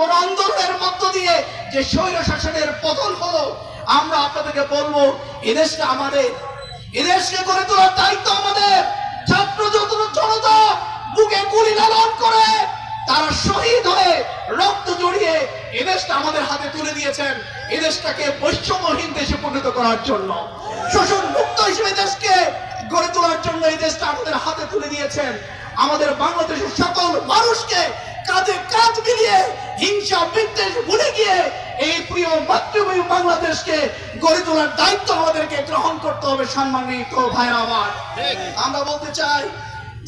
গণ আন্দোলনের মধ্য দিয়ে যে স্বৈর শাসনের পতন হলো, আমরা আপনাদেরকে বলব এদেশটা আমাদের, এদেশকে গড়ে তোলার দায়িত্ব আমাদের। ছাত্র জনতা বুকে গুলি লালন করে, তারা শহীদ হয়ে রক্ত জড়িয়ে এদেশটা আমাদের হাতে তুলে দিয়েছেন। এদেশটাকে বৈষম্যহীন দেশে পরিণত করার জন্য। শোষণ মুক্ত হিসেবে দেশকে গড়ে তোলার জন্য এই দেশটা আমাদের হাতে তুলে দিয়েছেন। আমাদের বাংলাদেশের সকল মানুষকে কাঁধে কাঁধ মিলিয়ে হিংসা বিদ্বেষ ভুলে গিয়ে এই প্রিয় মাতৃভূমি বাংলাদেশকে গড়ে তোলার দায়িত্ব আমাদেরকে গ্রহণ করতে হবে সম্মানিত ভাইরা আমার। আমরা বলতে চাই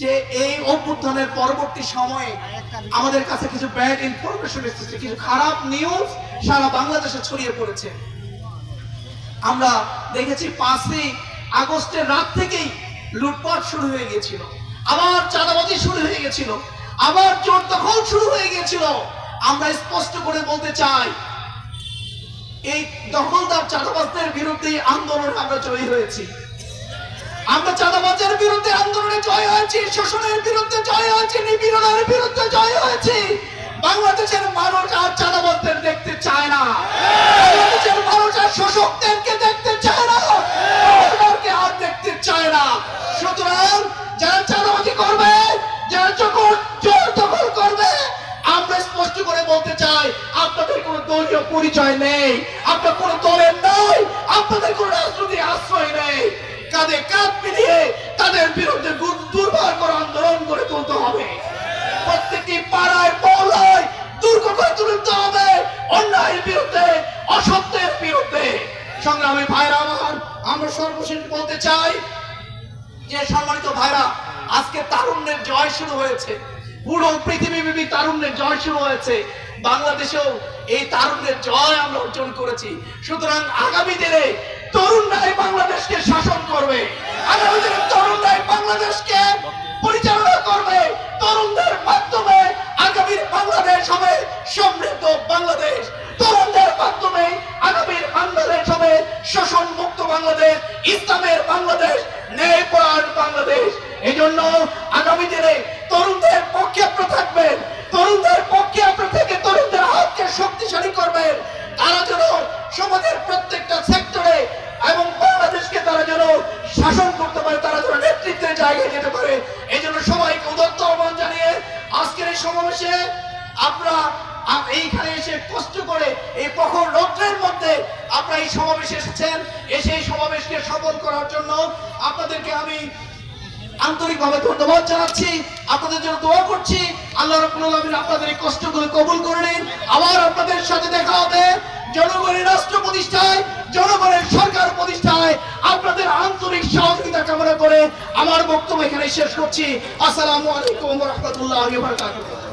যে এই অভ্যুত্থানের পরবর্তী সময়ে আমাদের কাছে কিছু ব্যাড ইনফরমেশন এসেছে কিছু খারাপ নিউজ সারা বাংলাদেশে ছড়িয়ে পড়েছে। আমরা দেখেছি পাঁচই আগস্টের রাত থেকেই লুটপাট শুরু হয়ে গিয়েছিল। আবার চাঁদাবাজি শুরু হয়ে গেছিল আবার জোর দখল শুরু হয়ে গিয়েছিল। আমরা স্পষ্ট করে বলতে চাই, এই দখলদার চাঁদাবাজদের বিরুদ্ধে আন্দোলনে আমরা জয়ী হয়েছি। আমরা চাঁদাবাজের বিরুদ্ধে আন্দোলনে জয় হয়েছি, শোষণের বিরুদ্ধে জয় হয়েছি, নিপীড়নের বিরুদ্ধে জয় হয়েছি। বাংলাদেশের মানুষ আর চাঁদাবাজদের দেখতে চায় না। চাই আপনাদের কোনো দলীয় পরিচয় নেই, আপনার কোনো দলের নয় আপনাদের কোনো রাজনৈতিক আশ্রয় নেই। কাঁধে কাঁধ মিলিয়ে তাদের বিরুদ্ধে দুর্বার করে আন্দোলন করে তুলতে হবে। প্রত্যেকটি পাড়ায়, মহলায় দুর্গ করে তুলতে হবে, অন্যায়ের বিরুদ্ধে, অসত্যের বিরুদ্ধে। সংগ্রামী ভাইরা আমার, আমরা সর্বশেষ বলতে চাই যে সম্মানিত ভাইরা, আজকে তারুণ্যের জয় শুরু হয়েছে। পুরো পৃথিবীব্যাপী তারুণ্যের জয় শুরু হয়েছে। বাংলাদেশেও এই তারুণ্যের জয় আমরা অর্জন করেছি। সুতরাং আগামী দিনে তরুণরাই বাংলাদেশকে শাসন করবে। আগামী দিনে তরুণরাই বাংলাদেশকে পরিচালনা করবে। তরুণদের মাধ্যমে আগামীর বাংলাদেশ হবে সমৃদ্ধ বাংলাদেশ। তরুণদের মাধ্যমে আগামীর বাংলাদেশ হবে শোষণ মুক্ত বাংলাদেশ, ইসলামের বাংলাদেশ, ন্যায়পরায়ণ বাংলাদেশ। এই জন্য আগামী দিনে থাকবেন তরুণদের পক্ষে আপনার থেকে তরুণদের হাতকে শক্তিশালী করবেন। তারা যেন সমাজের প্রত্যেকটা সেক্টরে এবং বাংলাদেশকে তারা যেন শাসন করতে পারে, তারা যেন নেতৃত্বের জায়গায় যেতে পারে। এই জন্য সবাইকে উদত্ত আহ্বান জানিয়ে আজকের এই সমাবেশে আপনারা এইখানে এসে কষ্ট করে এই প্রখর রৌদ্রের মধ্যে আপনারা এই সমাবেশে এসেছেন। এসে এই সমাবেশকে সফল করার জন্য আপনাদেরকে আমি আন্তরিকভাবে ধন্যবাদ জানাচ্ছি। আপনাদের জন্য দোয়া করছি। আল্লাহ রাব্বুল আলামিন আপনাদের এই কষ্টগুলো কবুল করে নিন। আবার আপনাদের সাথে দেখা হবে জনগণের রাষ্ট্র প্রতিষ্ঠায়, জনগণের সরকার প্রতিষ্ঠায়। আপনাদের আন্তরিক সহযোগিতা কামনা করে আমার বক্তব্য এখানে শেষ করছি। আসসালামু আলাইকুম ওয়া রাহমাতুল্লাহি ওয়া বারাকাতুহু।